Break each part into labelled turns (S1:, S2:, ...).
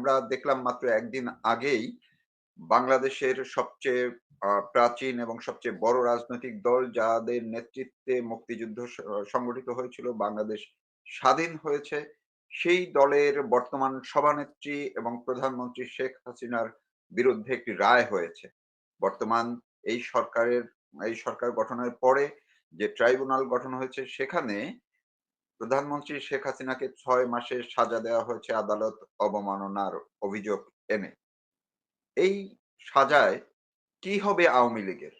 S1: আমরা দেখলাম মাত্র একদিন আগেই বাংলাদেশের সবচেয়ে প্রাচীন এবং সবচেয়ে বড় রাজনৈতিক দল যাদের নেতৃত্বে মুক্তিযুদ্ধ সংগঠিত হয়েছিল, বাংলাদেশ স্বাধীন হয়েছে। সেই দলের বর্তমান সভানেত্রী এবং প্রধানমন্ত্রী শেখ হাসিনার বিরুদ্ধে একটি রায় হয়েছে। বর্তমান এই সরকারের এই সরকার গঠনের পরে যে ট্রাইব্যুনাল গঠন হয়েছে সেখানে প্রধানমন্ত্রী শেখ হাসিনাকে ছয় মাসের সাজা দেওয়া হয়েছে আদালত অবমাননার অভিযোগ এনে। এই সাজায় কি হবে আওয়ামী লীগের?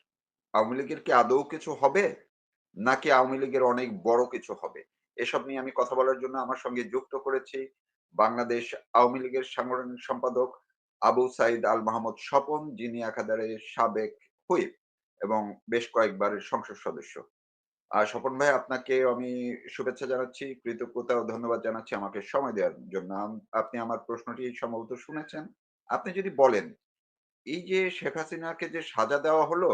S1: আওয়ামী লীগের কি আদৌ কিছু হবে? নাকি আওয়ামী লীগের অনেক বড় কিছু হবে? এসব নিয়ে আমি কথা বলার জন্য আমার সঙ্গে যুক্ত করেছি বাংলাদেশ আওয়ামী লীগের সাংগঠনিক সম্পাদক আবু সাইদ আল মাহমুদ স্বপন, যিনি একাধারে সাবেক হুইপ এবং বেশ কয়েকবারের সংসদ সদস্য। আর স্বপন ভাই আপনাকে আমি শুভেচ্ছা জানাচ্ছি, কৃতজ্ঞতা ও ধন্যবাদ জানাচ্ছি আমাকে সময় দেওয়ার জন্য। আপনি আমার প্রশ্নটি সম্ভবত শুনেছেন। আপনি যদি বলেন, এই যে শেখ হাসিনাকে যে সাজা দেওয়া হলো,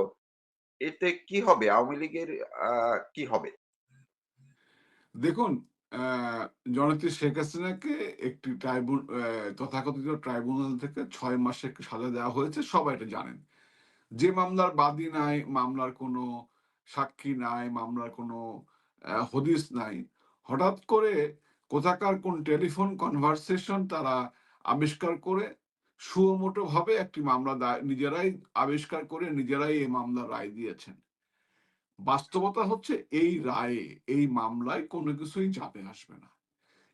S1: এতে কি হবে? আওয়ামী লীগের কি হবে?
S2: দেখুন, আ জননেত্রী শেখ হাসিনাকে একটি ট্রাইব্যু অ্যা তথাকথিত ট্রাইব্যুনাল থেকে ছয় মাসে সাজা দেওয়া হয়েছে, সবাই এটা জানেন। যে মামলার বাদী নাই, মামলার কোনো সাক্ষী নাই, মামলার কোনো হদিস নাই। হঠাৎ করে কোথাকার কোন টেলিফোন কনভারসেশন তারা আবিষ্কার করে সুমোটোভাবে একটি মামলা নিজেরাই আবিষ্কার করে নিজেরাই এই মামলার রায় দিয়েছেন। বাস্তবতা হচ্ছে এই রায়ে, এই মামলায় কোনো কিছুই চাপে আসবে না।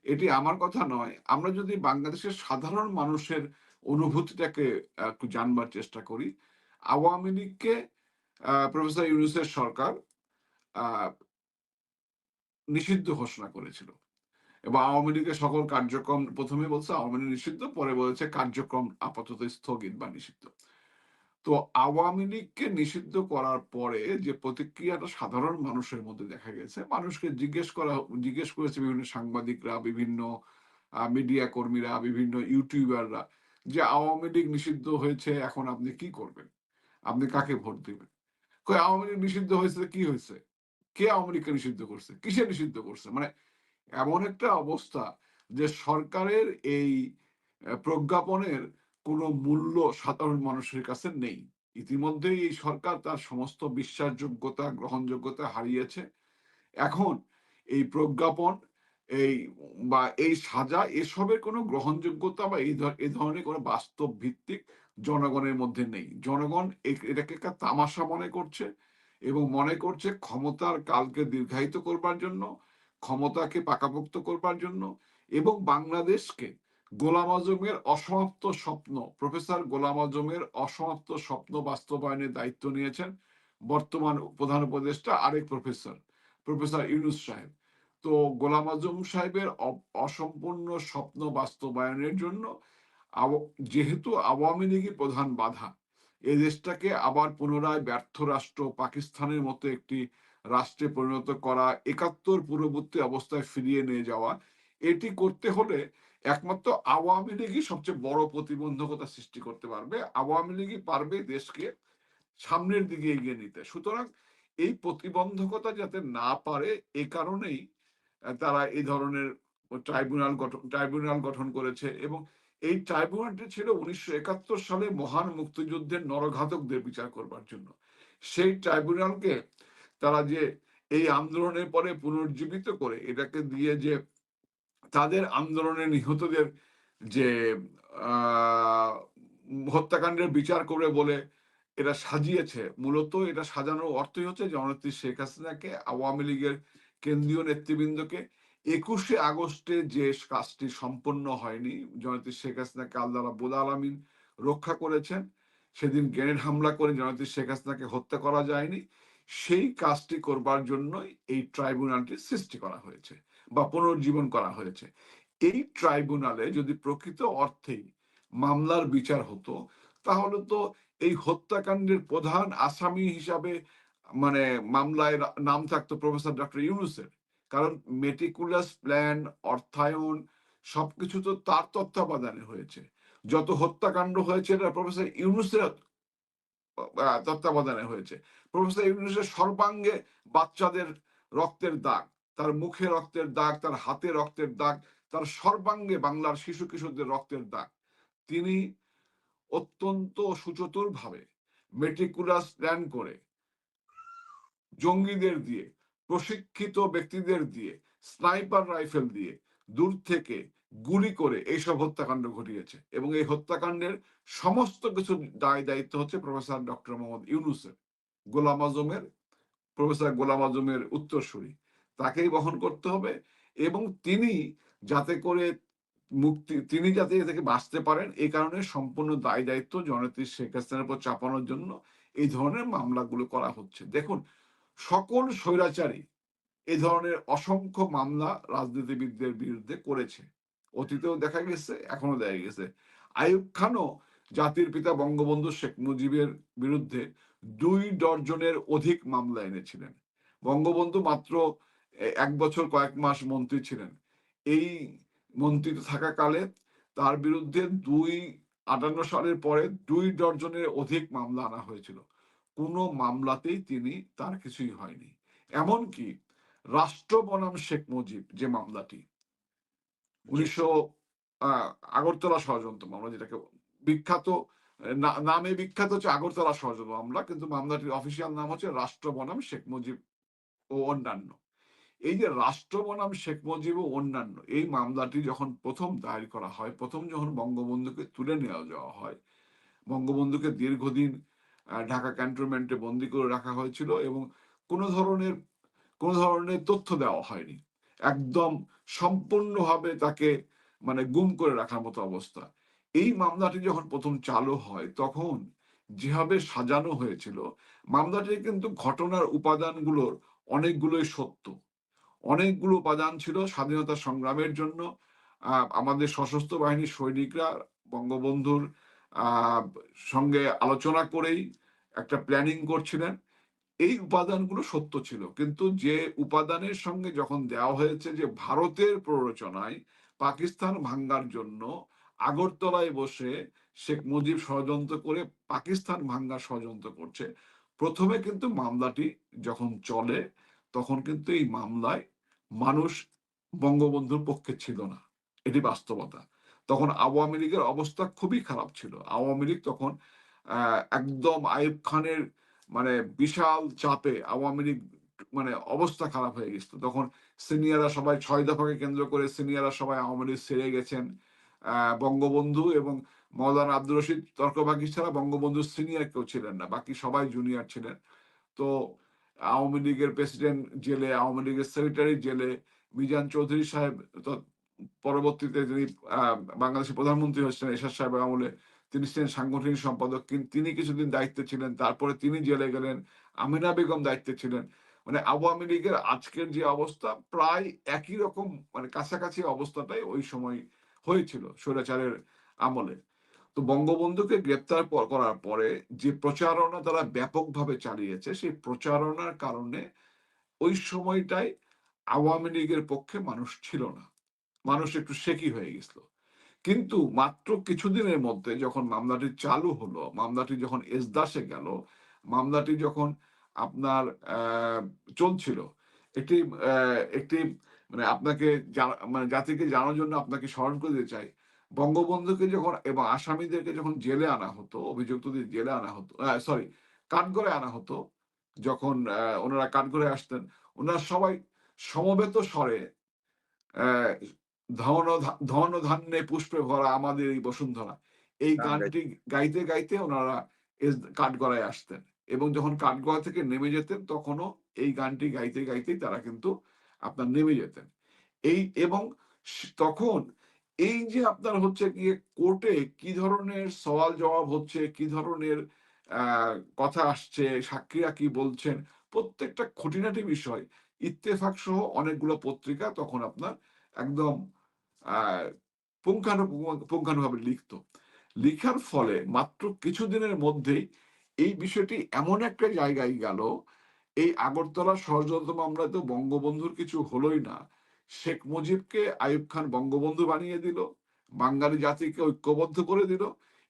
S2: এটি আমার কথা নয়। আমরা যদি বাংলাদেশের সাধারণ মানুষের অনুভূতিটাকে একটু জানবার চেষ্টা করি, আওয়ামী লীগকে প্রফেসর ইউনূসের সরকার নিষিদ্ধ ঘোষণা করেছিল। এবং আওয়ামী লীগের সকল কার্যক্রম ১ম এ বলছে আওয়ামী লীগ নিষিদ্ধ, পরে বলেছে কার্যক্রম আপাতত স্থগিত বা নিষিদ্ধ। তো আওয়ামী লীগকে নিষিদ্ধ করার পরে যে প্রতিক্রিয়াটা সাধারণ মানুষের মধ্যে দেখা গেছে, মানুষকে জিজ্ঞেস করা জিজ্ঞেস করেছে বিভিন্ন সাংবাদিকরা, বিভিন্ন মিডিয়া কর্মীরা, বিভিন্ন ইউটিউবাররা যে, "আওয়ামী লীগ নিষিদ্ধ হয়েছে, এখন আপনি কি করবেন? আপনি কাকে ভোট দিবেন?" "আওয়ামী লীগ নিষিদ্ধ হয়েছে কি হইছে? কে আওয়ামী লীগকে নিষিদ্ধ করছে? কিসে নিষিদ্ধ করছে?" মানে এমন একটা অবস্থা যে সরকারের এই প্রজ্ঞাপনের কোনো মূল্য সাধারণ মানুষের কাছে নেই। ইতিমধ্যেই এই সরকার তার সমস্ত বিশ্বাসযোগ্যতা, গ্রহণযোগ্যতা হারিয়েছে। এখন এই প্রজ্ঞাপন এই বা এই সাজা এসবের কোনো গ্রহণযোগ্যতা বা এই ধরনের কোনো বাস্তব ভিত্তিক জনগণের মধ্যে নেই। জনগণ এটাকে একটা তামাশা মনে করছে এবং মনে করছে ক্ষমতার কালকে দীর্ঘায়িত করবার জন্য, ক্ষমতাকে পাকাপোক্ত করবার জন্য এবং বাংলাদেশকে গোলাম আজমের অসমাপ্ত স্বপ্ন, প্রফেসর গোলাম আজমের অসমাপ্ত স্বপ্ন বাস্তবায়নের দায়িত্ব নিয়েছেন বর্তমান প্রধান উপদেষ্টা আরেক প্রফেসর, প্রফেসর ইউনুস সাহেব। তো গোলাম আজম সাহেবের অসম্পূর্ণ স্বপ্ন বাস্তবায়নের জন্য যেহেতু আওয়ামী লীগই প্রধান বাধা, এ দেশটাকে আবার পুনরায় ব্যর্থ রাষ্ট্র পাকিস্তানের মতো একটি রাষ্ট্রে পরিণত করা, ৭১ পূর্ববর্তী অবস্থায় ফিরিয়ে নিয়ে যাওয়া, এটি করতে হলে একমাত্র আওয়ামী লীগই সবচেয়ে বড় প্রতিবন্ধকতা সৃষ্টি করতে পারবে। আওয়ামী লীগই পারবে দেশকে সামনের দিকে এগিয়ে নিতে। সুতরাং এই প্রতিবন্ধকতা যাতে না পারে এ কারণেই তারা এই ধরনের ট্রাইব্যুনাল গঠন ট্রাইব্যুনাল গঠন করেছে এবং এই ট্রাইব্যুনালটি ছিল ১৯৭১ সালে মহান মুক্তিযুদ্ধের নরঘাতকদের বিচার করবার জন্য। সেই ট্রাইব্যুনালকে তারা যে এই আন্দোলনের পরে পুনর্জীবিত করে, এটাকে দিয়ে যে তাদের আন্দোলনে নিহতদের যে হত্যাকাণ্ডের বিচার করে বলে এটা সাজিয়েছে। মূলত এটা সাজানোর অর্থই হচ্ছে জননেত্রী শেখ হাসিনাকে, আওয়ামী লীগের কেন্দ্রীয় নেতৃবৃন্দকে ২১শে আগস্টে যে কাজটি সম্পন্ন হয়নি, জননেত্রী শেখ হাসিনাকে আল্লাহ রাব্বুল আলামিন রক্ষা করেছেন। সেদিন গ্রেনেড হামলা করে জননেত্রী শেখ হাসিনাকে হত্যা করা যায়নি। সেই কাজটি করবার জন্যই এই ট্রাইব্যুনালটি সৃষ্টি করা হয়েছে বা পুনর্জীবন করা হয়েছে। এই ট্রাইব্যুনালে যদি প্রকৃত অর্থেই মামলার বিচার হতো, তাহলে তো এই হত্যাকাণ্ডের প্রধান আসামি হিসাবে মানে মামলায় নাম থাকতো প্রফেসর ডক্টর ইউনূসের। কারণ মেটিকুলাস প্ল্যান, অর্থায়ন সবকিছু তো তার তত্ত্বাবধানে হয়েছে। যত হত্যাকাণ্ড হয়েছে এটা প্রফেসর ইউনুসের তত্ত্বাবধানে হয়েছে। প্রফেসর ইউনুসের সর্বাঙ্গে বাচ্চাদের রক্তের দাগ, তার মুখে রক্তের দাগ, তার হাতে রক্তের দাগ, তার সর্বাঙ্গে বাংলার শিশু কিশোরদের রক্তের দাগ। তিনি অত্যন্ত সুচতুরভাবে মেটিকুলাস প্ল্যান করে জঙ্গিদের দিয়ে প্রশিক্ষিত ব্যক্তিদের দিয়ে, স্নাইপার রাইফেল দিয়ে দূর থেকে গুলি করে এইসব হত্যাকাণ্ড ঘটিয়েছে এবং এই হত্যাকাণ্ডের সমস্ত কিছু দায় দায়িত্ব হচ্ছে প্রফেসর ডক্টর মোহাম্মদ ইউনুসের, গোলাম আজমের, প্রফেসর গোলাম আজমের উত্তরসূরি। তাকেই বহন করতে হবে এবং তিনি যাতে করে মুক্তি, তিনি যাতে এ থেকে বাঁচতে পারেন এই কারণে সম্পূর্ণ দায় দায়িত্ব জননেত্রী শেখ হাসিনার উপর চাপানোর জন্য এই ধরনের মামলাগুলো করা হচ্ছে। দেখুন সকল স্বৈরাচারী এই ধরনের অসংখ্য মামলা রাজনীতিবিদদের বিরুদ্ধে করেছে। অতীতেও দেখা গেছে এখনও দেখা গেছে। আইয়ুব খানও জাতির পিতা বঙ্গবন্ধু শেখ মুজিবের বিরুদ্ধে দুই ডর্জনের অধিক মামলা এনেছিলেন। বঙ্গবন্ধু মাত্র এক বছর কয়েক মাস মন্ত্রী ছিলেন। এই মন্ত্রী থাকাকালে তার বিরুদ্ধে দুই আটান্ন সালের পরে দুই ডর্জনের অধিক মামলা আনা হয়েছিল। কোনো মামলাতেই তিনি তার কিছুই হয়নি। এমনকি রাষ্ট্র বনাম শেখ মুজিব যে মামলাটি উনিশশো আগরতলা ষড়যন্ত্র মামলা যেটাকে বিখ্যাত নামে বিখ্যাত হচ্ছে আগরতলা ষড়যন্ত্র মামলা কিন্তু মামলাটির অফিসিয়াল নাম হচ্ছে রাষ্ট্র বনাম শেখ মুজিব ও অন্যান্য। এই যে রাষ্ট্র বনাম শেখ মুজিব ও অন্যান্য এই মামলাটি যখন প্রথম দায়ের করা হয় প্রথম যখন বঙ্গবন্ধুকে তুলে নেওয়া যাওয়া হয় বঙ্গবন্ধুকে দীর্ঘদিন ঢাকা ক্যান্টনমেন্টে বন্দি করে রাখা হয়েছিল এবং কোনো ধরনের কোনো ধরনের তথ্য দেওয়া হয়নি। একদম সম্পূর্ণভাবে তাকে মানে গুম করে রাখার মতো অবস্থা। এই মামলাটি যখন প্রথম চালু হয়, তখন যেভাবে সাজানো হয়েছিল মামলাটি কিন্তু ঘটনার উপাদানগুলোর অনেকগুলোই সত্য। অনেকগুলো উপাদান ছিল স্বাধীনতা সংগ্রামের জন্য। আমাদের সশস্ত্র বাহিনীর সৈনিকরা, বঙ্গবন্ধুর সঙ্গে আলোচনা করেই একটা প্ল্যানিং করছিলেন, এই উপাদানগুলো সত্য ছিল। কিন্তু যে উপাদানের সঙ্গে যখন দেওয়া হয়েছে যে ভারতের প্ররোচনায় পাকিস্তান ভাঙ্গার জন্য আগরতলায় বসে শেখ মুজিব ষড়যন্ত্র করে পাকিস্তান ভাঙ্গার ষড়যন্ত্র করছে, প্রথমে কিন্তু মামলাটি যখন চলে, তখন কিন্তু এই মামলায় মানুষ বঙ্গবন্ধুর পক্ষে ছিল না। এটি বাস্তবতা। তখন আওয়ামী লীগের অবস্থা খুবই খারাপ ছিল। আওয়ামী লীগ তখন একদম আইয়ুব খানের মানে বিশাল চাপে আওয়ামী লীগ মানে অবস্থা খারাপ হয়ে গেছিল তখন সিনিয়ররা সবাই ছয় দফাকে কেন্দ্র করে সিনিয়ররা সবাই আওয়ামী লীগ ছেড়ে গেছেন। বঙ্গবন্ধু এবং মৌলানা আব্দুর রশিদ তর্কবাগি ছাড়া বঙ্গবন্ধুর সিনিয়র কেউ ছিলেন না, বাকি সবাই জুনিয়র ছিলেন। তো আওয়ামী লীগের প্রেসিডেন্ট জেলে, আওয়ামী লীগের সেক্রেটারি জেলে মিজান চৌধুরী সাহেব পরবর্তীতে যিনি বাংলাদেশের প্রধানমন্ত্রী হয়েছিলেন এরশাদ সাহেবের আমলে তিনি ছিলেন সাংগঠনিক সম্পাদক। তিনি কিছুদিন দায়িত্বে ছিলেন, তারপরে তিনি জেলে গেলেন। আমিনা বেগম দায়িত্বে ছিলেন। মানে আওয়ামী লীগের আজকের যে অবস্থা প্রায় একই রকম মানে কাছাকাছি অবস্থাটাই ওই সময় হয়েছিল স্বৈরাচারের আমলে। তো বঙ্গবন্ধুকে গ্রেপ্তার করার পরে যে প্রচারণা তারা ব্যাপকভাবে চালিয়েছে, সেই প্রচারণার কারণে ওই সময়টাই আওয়ামী লীগের পক্ষে মানুষ ছিল না। মানুষ একটু শেকি হয়ে গেছিল। কিন্তু মাত্র কিছুদিনের মধ্যে যখন মামলাটি চালু হলো, মামলাটি যখন এসদাসে গেল, মামলাটি যখন আপনার চলছিল, একটি একটি মানে আপনাকে মানে জাতিকে জানার জন্য আপনাকে স্মরণ করে দিতে চাই, বঙ্গবন্ধুকে যখন এবং আসামিদেরকে যখন জেলে আনা হতো, অভিযুক্তদের জেলে আনা হতো সরি কাঠগড়ে আনা হতো, যখন ওনারা কাঠগড়ে আসতেন, ওনারা সবাই সমবেত স্বরে ধন ধন ধান্যে পুষ্পে ভরা আমাদের এই বসুন্ধরা। এই গানটি গাইতে গাইতে ওনারা কাঠগড়ায় আসতেন এবং যখন কাঠগড়া থেকে নেমে যেতেন তখনও এই গানটি গাইতে গাইতেই তারা কিন্তু আপনার নেমে যেতেন। এই এবং তখন এই যে আপনার হচ্ছে গিয়ে কোর্টে কি ধরনের সওয়াল জবাব হচ্ছে কি ধরনের আহ, কথা আসছে সাক্ষীরা কি বলছেন প্রত্যেকটা খুঁটিনাটি বিষয় ইত্তেফাক সহ অনেকগুলো পত্রিকা তখন আপনার একদম পুঙ্খানু পুঙ্খানুভাবে লিখতো। লিখার ফলে মাত্র কিছুদিনের মধ্যেই এই বিষয়টি এমন একটা জায়গায় গেল, এই আগরতলা ষড়যন্ত্র মামলাতে বঙ্গবন্ধুর কিছু হলোই না। শেখ মুজিবকে আইয়ুব খান বঙ্গবন্ধু বানিয়ে দিল, বাঙালি জাতিকে ঐক্যবদ্ধ করে দিল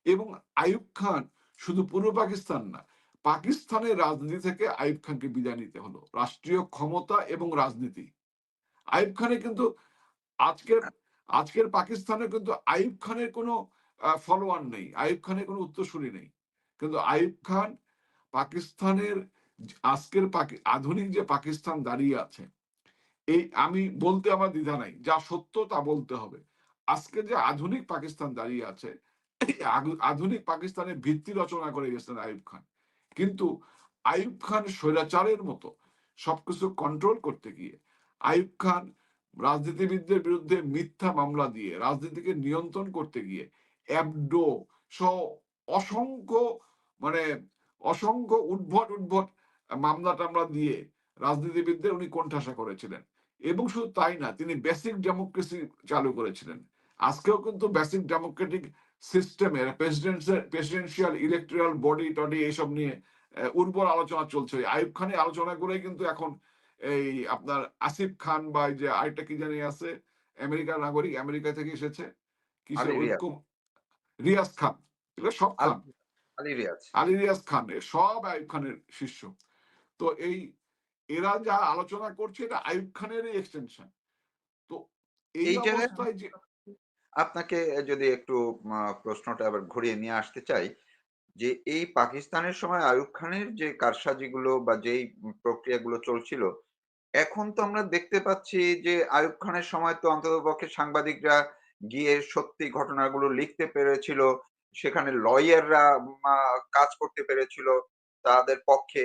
S2: এবং আইয়ুব খান শুধু পূর্ব পাকিস্তান না, পাকিস্তানের রাজনীতি থেকে আইয়ুব খানকে বিদায় নিতে হলো। রাষ্ট্রীয় ক্ষমতা এবং রাজনীতি। আইয়ুব খানের কিন্তু আজকের আজকের পাকিস্তানে কিন্তু আইয়ুব খানের কোনো ফলোয়ার নেই। আইব খানের কোনো উত্তরসূরি নেই। কিন্তু আইব খান পাকিস্তানের আজকের আধুনিক যে পাকিস্তান দাঁড়িয়ে আছে, এই আমি বলতে আমার দ্বিধা নাই। যা সত্য তা বলতে হবে। আজকে যে আধুনিক পাকিস্তান দাঁড়িয়ে আছে আধুনিক পাকিস্তানের ভিত্তি রচনা করে গেছেন আইব খান। কিন্তু আইব খান স্বৈরাচারের মতো সবকিছু কন্ট্রোল করতে গিয়ে আইব খান রাজনীতিবিদদের বিরুদ্ধে মিথ্যা মামলা দিয়ে, রাজনীতিকে নিয়ন্ত্রণ করতে গিয়ে, অ্যাবডো, সহ অসংখ্য মানে অসংখ্য উদ্ভট উদ্ভট মামলা টামলা দিয়ে রাজনীতিবিদদের উনি কোণঠাসা করেছিলেন। এবং শুধু তাই না, তিনি বেসিক ডেমোক্রেসি চালু করেছিলেন। আজকেও কিন্তু বেসিক ডেমোক্রেটিক সিস্টেমের প্রেসিডেন্সিয়াল ইলেকট্রাল বডি টডি এইসব নিয়ে উর্বর আলোচনা চলছে। আইব খানের আলোচনা করে কিন্তু এখন এই আপনার আসিফ খান বা এই যে আরেকটা কি জানি আছে আমেরিকার নাগরিক আমেরিকা থেকে এসেছে।
S1: রিয়াজ।
S2: খান। এগুলো সব খান।
S1: আলী রিয়াজ।
S2: খান সব আইব খানের শিষ্য। তো এই এরা যা আলোচনা করছে এটা আইব খানের এক্সটেনশন তো এই অবস্থায় যে
S1: আপনাকে যদি একটু প্রশ্নটা আবার ঘুরিয়ে নিয়ে আসতে চাই যে এই পাকিস্তানের সময় আয়ুব খানের যে কারসাজিগুলো বা যেই প্রক্রিয়াগুলো চলছিল এখন তো আমরা দেখতে পাচ্ছি যে আয়ুব খানের সময় তো অন্ততপক্ষে সাংবাদিকরা গিয়ে সত্যি ঘটনাগুলো লিখতে পেরেছিল, সেখানে লয়াররা কাজ করতে পেরেছিল তাদের পক্ষে।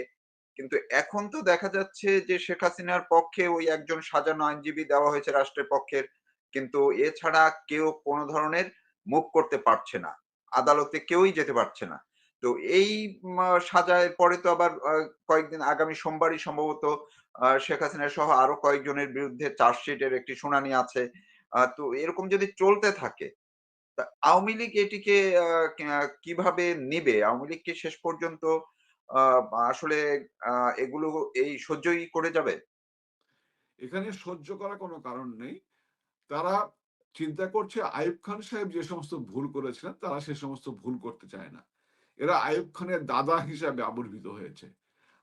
S1: কিন্তু এখন তো দেখা যাচ্ছে যে শেখ হাসিনার পক্ষে ওই একজন সাজানো আইনজীবী দেওয়া হয়েছে রাষ্ট্রের পক্ষের, কিন্তু এছাড়া কেউ কোনো ধরনের মুখ করতে পারছে না, আদালতে কেউই যেতে পারছে না। তো এই সাজার পরে তো আবার কয়েকদিন আগামী সোমবারই সম্ভবত শেখ হাসিনা সহ আরও কয়েকজনের বিরুদ্ধে চার্জশিটের একটি শুনানি আছে। তো এরকম যদি চলতে থাকে আওয়ামী লীগ এটিকে কীভাবে নিবে? আওয়ামী লীগ কি শেষ পর্যন্ত আসলে এগুলো এই সহ্যই করে যাবে?
S2: এখানে সহ্য করার কোনো কারণ নেই। তারা চিন্তা করছে আইব খান সাহেব যে সমস্ত ভুল করেছিলেন, তারা সে সমস্ত ভুল করতে চায় না। এরা আইব খানের দাদা হিসাবে আবির্ভূত হয়েছে।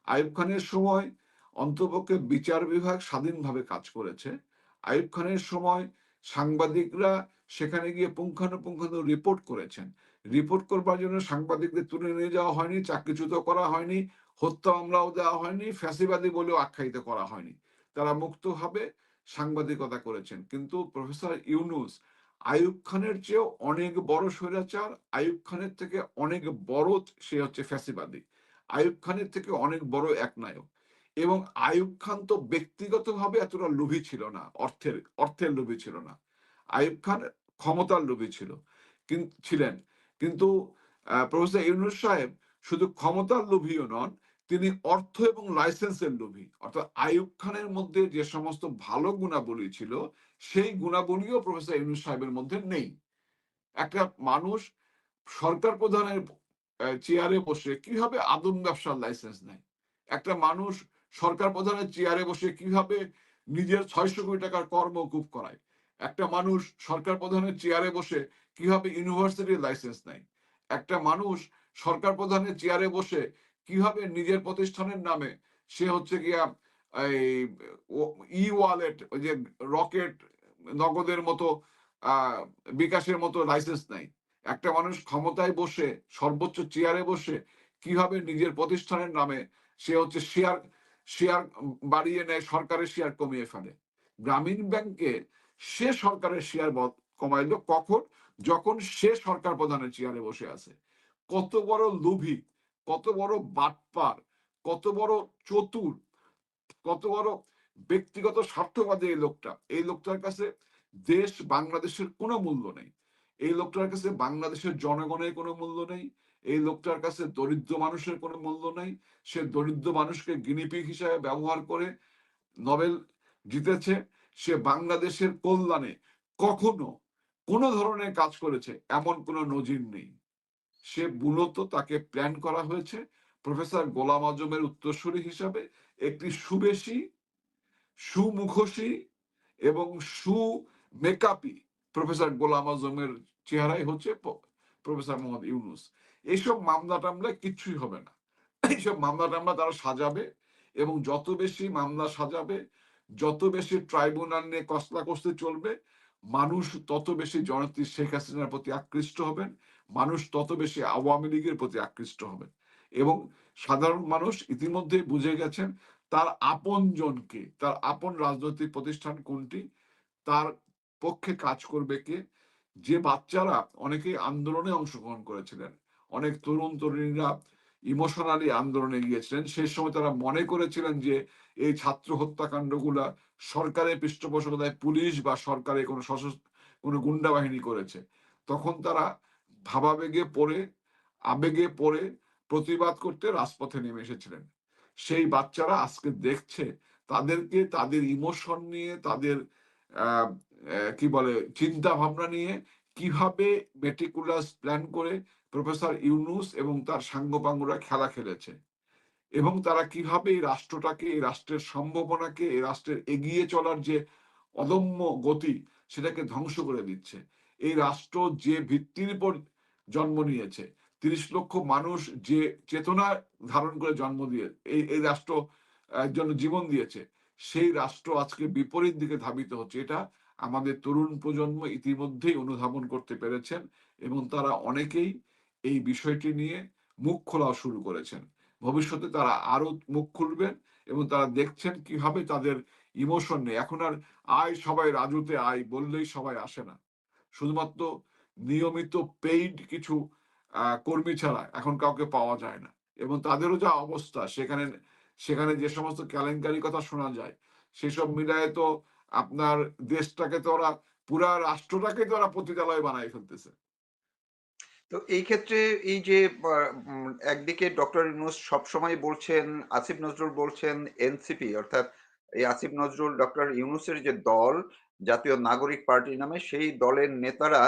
S2: আইব খানের সময় অন্তপক্ষে বিচার বিভাগ স্বাধীনভাবে কাজ করেছে। আইব খানের সময় সাংবাদিকরা সেখানে গিয়ে পুঙ্খানুপুঙ্খানু রিপোর্ট করেছেন। রিপোর্ট করবার জন্য সাংবাদিকদের তুলে নিয়ে যাওয়া হয়নি, চাকরিচ্যুত করা হয়নি, হত্যা মামলাও দেওয়া হয়নি, ফ্যাসিবাদী বলেও আখ্যায়িত করা হয়নি। তারা মুক্তভাবে সাংবাদিকতা করেছেন। কিন্তু প্রফেসর ইউনুস আয়ুব খানের চেয়েও অনেক বড় স্বৈরাচার আয়ুব খানের থেকে অনেক বড় সে হচ্ছে ফ্যাসিবাদী। আয়ুব খানের থেকে অনেক বড় একনায়ক। এবং আয়ুব খান তো ব্যক্তিগতভাবে এতটা লোভী ছিল না, অর্থের অর্থের লোভী ছিল না। আয়ুব খান ক্ষমতার লোভী ছিল ছিলেন। কিন্তু প্রফেসর ইউনুস সাহেব শুধু ক্ষমতার লোভীও নন, তিনি অর্থ এবং লাইসেন্সের লোভী। অর্থাৎ আয়ুব খানের মধ্যে যে সমস্ত ভালো গুণাবলী ছিল, সেই গুণাবলীও প্রফেসর ইউনুস সাহেবের মধ্যে নেই। একটা মানুষ সরকার প্রধানের চেয়ারে বসে কীভাবে আদম ব্যবসার লাইসেন্স নেয়? একটা মানুষ সরকার প্রধানের চেয়ারে বসে কীভাবে নিজের ছয়শো কোটি টাকার কর মকুব করায়? একটা মানুষ সরকার প্রধানের চেয়ারে বসে কীভাবে ইউনিভার্সিটির লাইসেন্স নেয়? একটা মানুষ সরকার প্রধানের চেয়ারে বসে কীভাবে নিজের প্রতিষ্ঠানের নামে সে হচ্ছে গিয়া এই ই ওয়ালেট ওই যে রকেট নগদের মতো বিকাশের মতো লাইসেন্স নেয়। একটা মানুষ ক্ষমতায় বসে সর্বোচ্চ চেয়ারে বসে কীভাবে নিজের প্রতিষ্ঠানের নামে সে হচ্ছে শেয়ার শেয়ার বাড়িয়ে নেয় সরকারের শেয়ার কমিয়ে ফেলে। গ্রামীণ ব্যাংকে সে সরকারের শেয়ার কমাইলো কখন? যখন সে সরকার প্রধানের চেয়ারে বসে আছে। কত বড় লোভী, কত বড় বাটপার, কত বড় চতুর, কত বড় ব্যক্তিগত স্বার্থবাদী এই লোকটা। এই লোকটার কাছে দেশ বাংলাদেশের কোনো মূল্য নেই। এই লোকটার কাছে বাংলাদেশের জনগণের কোনো মূল্য নেই। এই লোকটার কাছে দরিদ্র মানুষের কোনো মূল্য নেই। সে দরিদ্র মানুষকে গিনিপিক হিসাবে ব্যবহার করে নোবেল জিতেছে। সে বাংলাদেশের কল্যাণে কখনো কোনো ধরনের কাজ করেছে, এমন কোনো নজির নেই। সে মূলত তাকে প্ল্যান করা হয়েছে প্রফেসর গোলাম আজমের উত্তরসূরি হিসাবে একটি সুবেশী, সুমুখোশী এবং সু মেকআপি প্রফেসর গোলাম আজমের চেহারাই হচ্ছে প্রফেসর মোহাম্মদ ইউনুস। এইসব মামলা টামলা কিচ্ছুই হবে না। এইসব মামলা টামলা তারা সাজাবে এবং যত বেশি মামলা সাজাবে, যত বেশি ট্রাইব্যুনাল নিয়ে কসলা কষতে চলবে, মানুষ তত বেশি জননেত্রী শেখ হাসিনার প্রতি আকৃষ্ট হবেন, মানুষ তত বেশি আওয়ামী লীগের প্রতি আকৃষ্ট হবেন এবং সাধারণ মানুষ ইতিমধ্যে বুঝে গেছেন তার আপন জনকে, তার আপন রাজনৈতিক প্রতিষ্ঠান কোনটি, তার পক্ষে কাজ করবে কে, যে বাচ্চারা অনেকেই আন্দোলনে অংশগ্রহণ করেছিলেন। অনেক তরুণ তরুণীরা ইমোশনালি আন্দোলনে গিয়েছিলেন। সেই সময় তারা মনে করেছিলেন যে, এই ছাত্র হত্যাকাণ্ডগুলা সরকারের পৃষ্ঠপোষকতায় পুলিশ বা সরকারে কোনো সশস্ত্র, কোনো গুন্ডা বাহিনী করেছে। তখন তারা ভাবাবেগে পড়ে, আবেগে পড়ে প্রতিবাদ করতে রাজপথে নেমে এসেছিলেন। সেই বাচ্চারা আজকে দেখছে, তাদেরকে তাদের ইমোশন নিয়ে, তাদের কি বলে চিন্তা ভাবনা নিয়ে কীভাবে মেটিকুলাস প্ল্যান করে প্রফেসর ইউনুস এবং তার সাঙ্গপাঙ্গরা খেলা খেলেছে? এবং তারা কীভাবে এই রাষ্ট্রটাকে, এই রাষ্ট্রের সম্ভাবনাকে, এই রাষ্ট্রের এগিয়ে চলার যে অদম্য গতি সেটাকে ধ্বংস করে দিচ্ছে। এই রাষ্ট্র যে ভিত্তির উপর জন্ম নিয়েছে, তিরিশ লক্ষ মানুষ যে চেতনা ধারণ করে জন্ম দিয়ে, এই এই রাষ্ট্র জন্য জীবন দিয়েছে, সেই রাষ্ট্র আজকে বিপরীত দিকে ধাবিত হচ্ছে। এটা আমাদের তরুণ প্রজন্ম ইতিমধ্যেই অনুধাবন করতে পেরেছেন এবং তারা অনেকেই এই বিষয়টি নিয়ে মুখ খোলা শুরু করেছেন। ভবিষ্যতে তারা আরও মুখ খুলবেন এবং তারা দেখছেন কীভাবে তাদের ইমোশন নেই। এখন আর আয় সবাই রাজুতে আয় বললেই সবাই আসে না। শুধুমাত্র নিয়মিত পেইড কিছু কর্মী ছাড়া এখন কাউকে পাওয়া যায় না এবং তাদেরও যা অবস্থা সেখানে সেখানে যে সমস্ত কেলেঙ্কারি কথা শোনা যায়, সেসব মিলায় তো আপনার দেশটাকে তো ওরা, পুরা রাষ্ট্রটাকে তো ওরা পতিতালয় বানাই ফেলতেছে।
S1: তো এই ক্ষেত্রে এই যে একদিকে ডক্টর ইউনুস সবসময় বলছেন, আসিফ নজরুল বলছেন, এনসিপি, অর্থাৎ এই আসিফ নজরুল, ডক্টর ইউনুসের যে দল, জাতীয় নাগরিক পার্টি নামে, সেই দলের নেতারা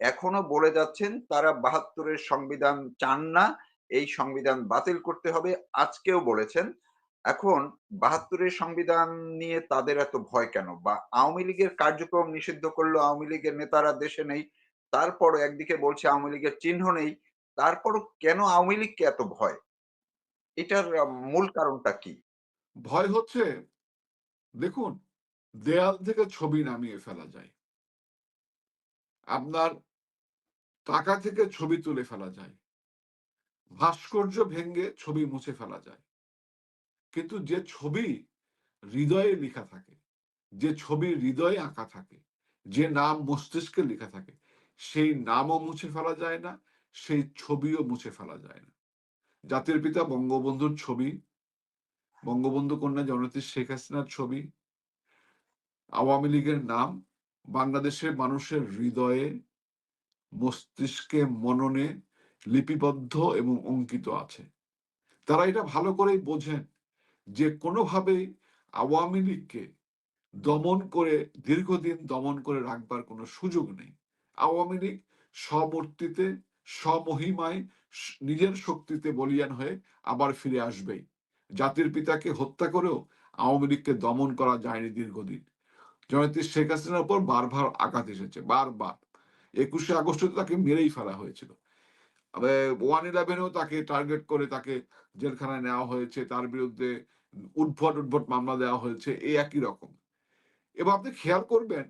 S1: এখনও বলে যাচ্ছেন তারা বাহাত্তরের সংবিধান চান না, এই সংবিধান বাতিল করতে হবে। আজকেও বলেছেন এখন বাহাত্তরের সংবিধান নিয়ে তাদের এত ভয় কেন? বা আওয়ামী লীগের কার্যক্রম নিষিদ্ধ করল, আওয়ামী লীগের নেতারা দেশে নেই, তারপরও একদিকে বলছে আওয়ামী লীগের চিহ্ন নেই, তারপরও কেন আওয়ামী লীগকে এত ভয়? এটার মূল কারণটা কি?
S2: ভয় হচ্ছে, দেখুন, দেয়াল থেকে ছবি নামিয়ে ফেলা যায়। আপনার টাকা থেকে ছবি তুলে ফেলা যায়। ভাস্কর্য ভেঙে ছবি মুছে ফেলা যায়। কিন্তু যে ছবি হৃদয়ে লেখা থাকে, যে ছবি হৃদয়ে আঁকা থাকে, যে নাম মস্তিষ্কে লেখা থাকে, সেই নামও মুছে ফেলা যায় না, সেই ছবিও মুছে ফেলা যায় না। জাতির পিতা বঙ্গবন্ধুর ছবি, বঙ্গবন্ধু কন্যা জননেত্রী শেখ হাসিনার ছবি, আওয়ামী লীগের নাম, বাংলাদেশের মানুষের হৃদয়ে মস্তিষ্কে মননে লিপিবদ্ধ এবং অঙ্কিত আছে। তারা এটা ভালো করেই বোঝেন। যে কোনোভাবেই আওয়ামী লীগকে দমন করে, দীর্ঘদিন দমন করে রাখবার কোনো সুযোগ নেই। আওয়ামী লীগ স্বমূর্তিতে, স্বমহিমায় নিজের শক্তিতে বলিয়ান হয়ে আবার ফিরে আসবেই। জাতির পিতাকে হত্যা করেও আওয়ামী লীগকে দমন করা যায়নি দীর্ঘদিন। জয়ন্তী শেখ হাসিনার উপর বারবার আঘাত এসেছে, বারবার। একুশে আগস্টে তাকে মেরেই ফেলা হয়েছিল। ওয়ান ইলেভেনেও তাকে টার্গেট করে তাকে জেলখানায় নেওয়া হয়েছে। তার বিরুদ্ধে উদ্ভট উদ্ভট মামলা দেওয়া হয়েছে, এই একই রকম। এবং আপনি খেয়াল করবেন,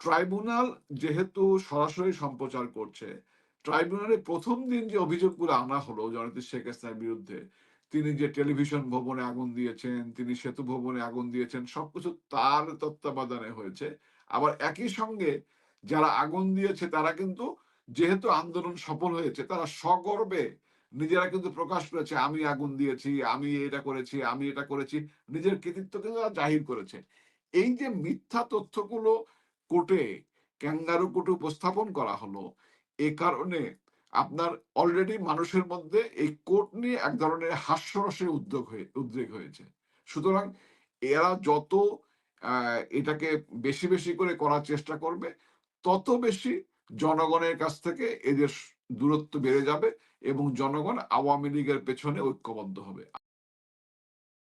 S2: ট্রাইব্যুনাল যেহেতু সরাসরি সম্প্রচার করছে ট্রাইব্যুনালের প্রথম দিন যে অভিযোগগুলো আনা হলো জনতি শেখ হাসিনার বিরুদ্ধে, তিনি যে টেলিভিশন ভবনে আগুন দিয়েছেন, তিনি সেতু ভবনে আগুন দিয়েছেন, সবকিছু তার তত্ত্বাবধানে হয়েছে। আবার একই সঙ্গে যারা আগুন দিয়েছে, তারা কিন্তু যেহেতু আন্দোলন সফল হয়েছে, তারা সগর্বে নিজেরা কিন্তু প্রকাশ করেছে, আমি আগুন দিয়েছি, আমি এটা করেছি, আমি এটা করেছি, নিজের কৃতিত্ব কিন্তু জাহির করেছে। এই যে মিথ্যা তথ্যগুলো কোর্টে ক্যাঙ্গারু কোর্টে উপস্থাপন করা হলো, এ কারণে আপনার অলরেডি মানুষের মধ্যে এই কোর্ট নিয়ে এক ধরনের হাস্যরসের উদ্যোগ হয়ে, উদ্রেক হয়েছে। সুতরাং এরা যত এটাকে বেশি বেশি করে করার চেষ্টা করবে, তত বেশি জনগণের কাছ থেকে এদের দূরত্ব বেড়ে যাবে। এবং জনগণ আওয়ামী লীগের পেছনে ঐক্যবদ্ধ হবে।